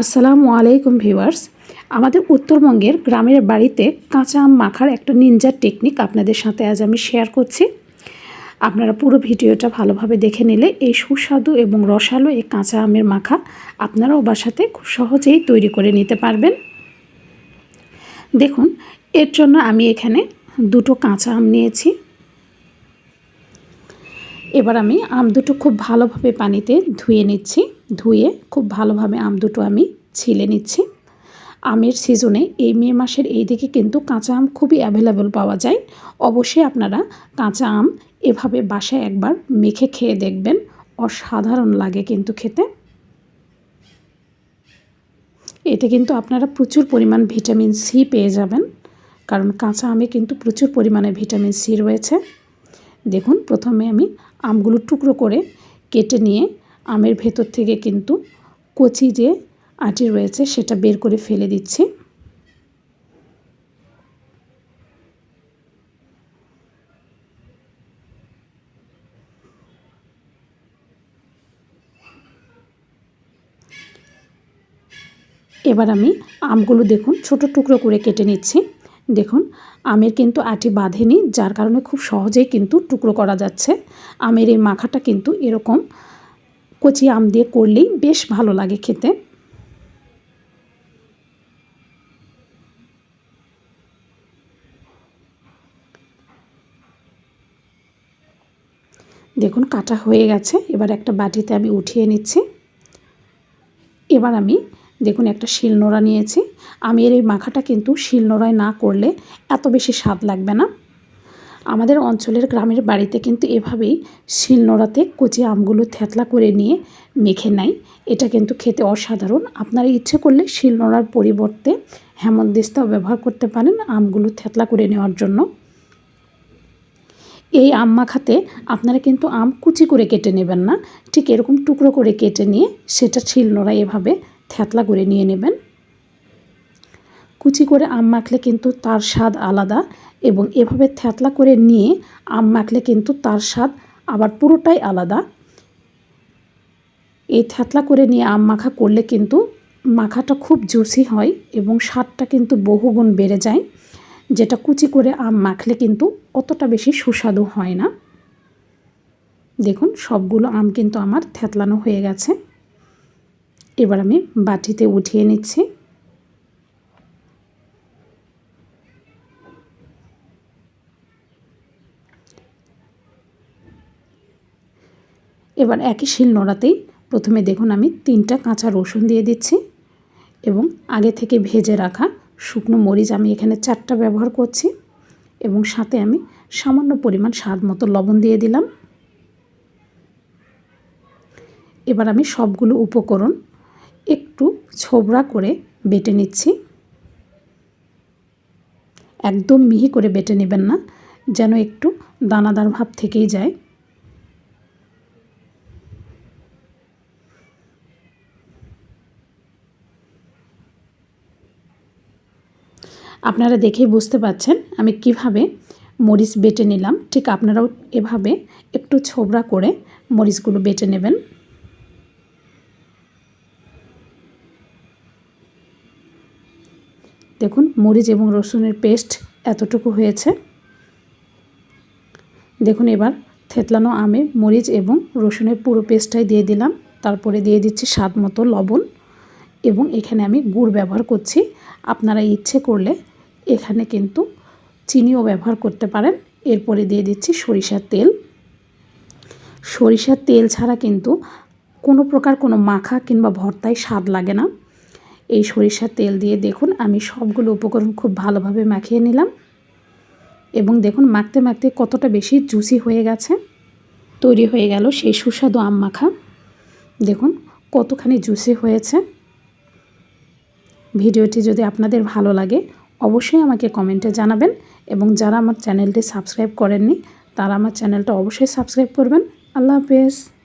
আসসালামু আলাইকুম ভিউয়ার্স। আমাদের উত্তরবঙ্গের গ্রামের বাড়িতে কাঁচা আম মাখার একটা নিনজার টেকনিক আপনাদের সাথে আজ আমি শেয়ার করছি। আপনারা পুরো ভিডিওটা ভালোভাবে দেখে নিলে এই সুস্বাদু এবং রসালো এই কাঁচা আমের মাখা আপনারাও বাসাতে খুব সহজেই তৈরি করে নিতে পারবেন। দেখুন, এর জন্য আমি এখানে দুটো কাঁচা আম নিয়েছি। এবার আমি আম দুটো খুব ভালোভাবে পানিতে ধুয়ে নিচ্ছি। ধুয়ে খুব ভালোভাবে আম দুটো আমি ছিলে নিচ্ছি। আমের সিজনে এই মে মাসের এই দিকে কিন্তু কাঁচা আম খুবই অ্যাভেলেবল পাওয়া যায়। অবশ্যই আপনারা কাঁচা আম এভাবে বাসায় একবার মেখে খেয়ে দেখবেন। অসাধারণ লাগে কিন্তু খেতে। এতে কিন্তু আপনারা প্রচুর পরিমাণ ভিটামিন সি পেয়ে যাবেন। কারণ কাঁচা আমে কিন্তু প্রচুর পরিমাণে ভিটামিন সি রয়েছে। দেখুন, প্রথমে আমি আমগুলো টুকরো করে কেটে নিয়ে আমের ভেতর থেকে কিন্তু কচি যে আটি রয়েছে সেটা বের করে ফেলে দিচ্ছি। এবার আমি আমগুলো দেখুন, ছোট টুকরো করে কেটে নিচ্ছি। দেখুন, আমের কিন্তু আটি বাঁধেনি, যার কারণে খুব সহজেই কিন্তু টুকরো করা যাচ্ছে। আমের এই মাখাটা কিন্তু এরকম কচি আম দিয়ে করলেই বেশ ভালো লাগে খেতে। দেখুন, কাটা হয়ে গেছে। এবার একটা বাটিতে আমি উঠিয়ে নিচ্ছি। এবার আমি, দেখুন, একটা শিলনোড়া নিয়েছি। আমি এর এই মাখাটা কিন্তু শিলনোড়ায় না করলে এত বেশি স্বাদ লাগবে না। আমাদের অঞ্চলের গ্রামের বাড়িতে কিন্তু এভাবেই শিলনোড়াতে কচি আমগুলো থেতলা করে নিয়ে মেখে নেয়। এটা কিন্তু খেতে অসাধারণ। আপনারা ইচ্ছে করলে শিলনোড়ার পরিবর্তে হেমন্দিস্তাও ব্যবহার করতে পারেন আমগুলো থেতলা করে নেওয়ার জন্য। এই আম মাখাতে আপনারা কিন্তু আম কুচি করে কেটে নেবেন না। ঠিক এরকম টুকরো করে কেটে নিয়ে সেটা শিলনোড়ায় এভাবে থ্যাতলা করে নিয়ে নেবেন। কুচি করে আম মাখলে কিন্তু তার স্বাদ আলাদা এবং এভাবে থ্যাতলা করে নিয়ে আম মাখলে কিন্তু তার স্বাদ আবার পুরোটাই আলাদা। এই থ্যাতলা করে নিয়ে আম মাখা করলে কিন্তু মাখাটা খুব জুসি হয় এবং স্বাদটা কিন্তু বহুগুণ বেড়ে যায়। যেটা কুচি করে আম মাখলে কিন্তু অতটা বেশি সুস্বাদু হয় না। দেখুন, সবগুলো আম কিন্তু আমার থ্যাতলানো হয়ে গেছে। এবার আমি বাটিতে উঠিয়ে নিচ্ছি। এবার একই শিল নোড়াতেই প্রথমে দেখুন আমি তিনটা কাঁচা রসুন দিয়ে দিচ্ছি এবং আগে থেকে ভেজে রাখা শুকনো মরিচ আমি এখানে চারটা ব্যবহার করছি এবং সাথে আমি সামান্য পরিমাণ স্বাদ মতো লবণ দিয়ে দিলাম। এবার আমি সবগুলো উপকরণ একটু ছোবড়া করে বেটে নিচ্ছি। একদম মিহি করে বেটে নেবেন না, যেন একটু দানাদার ভাব থেকেই যায়। আপনারা দেখেই বুঝতে পাচ্ছেন আমি কীভাবে মরিচ বেটে নিলাম। ঠিক আপনারাও এভাবে একটু ছোবড়া করে মরিচগুলো বেটে নেবেন। দেখুন, মরিচ এবং রসুনের পেস্ট এতটুকু হয়েছে। দেখুন, এবার থেতলানো আমে মরিচ এবং রসুনের পুরো পেস্টটাই দিয়ে দিলাম। তারপরে দিয়ে দিচ্ছি স্বাদ মতো লবণ এবং এখানে আমি গুড় ব্যবহার করছি। আপনারা ইচ্ছে করলে এখানে কিন্তু চিনিও ব্যবহার করতে পারেন। এরপরে দিয়ে দিচ্ছি সরিষার তেল। সরিষার তেল ছাড়া কিন্তু কোনো প্রকার কোনো মাখা কিংবা ভর্তায় স্বাদ লাগে না। এই সরিষার তেল দিয়ে দেখুন, আমি সবগুলো উপকরণ খুব ভালোভাবে মাখিয়ে নিলাম। এবং দেখুন, মাখতে মাখতে কতটা বেশি জুসি হয়ে গেছে, তৈরি হয়ে গেল সেই সুস্বাদু আম মাখা। দেখুন, কতখানি জুসি হয়েছে। ভিডিওটি যদি আপনাদের ভালো লাগে অবশ্যই আমাকে কমেন্টে জানাবেন এবং যারা আমার চ্যানেলটি সাবস্ক্রাইব করেননি, তারা আমার চ্যানেলটা অবশ্যই সাবস্ক্রাইব করবেন। আল্লাহ হাফেজ।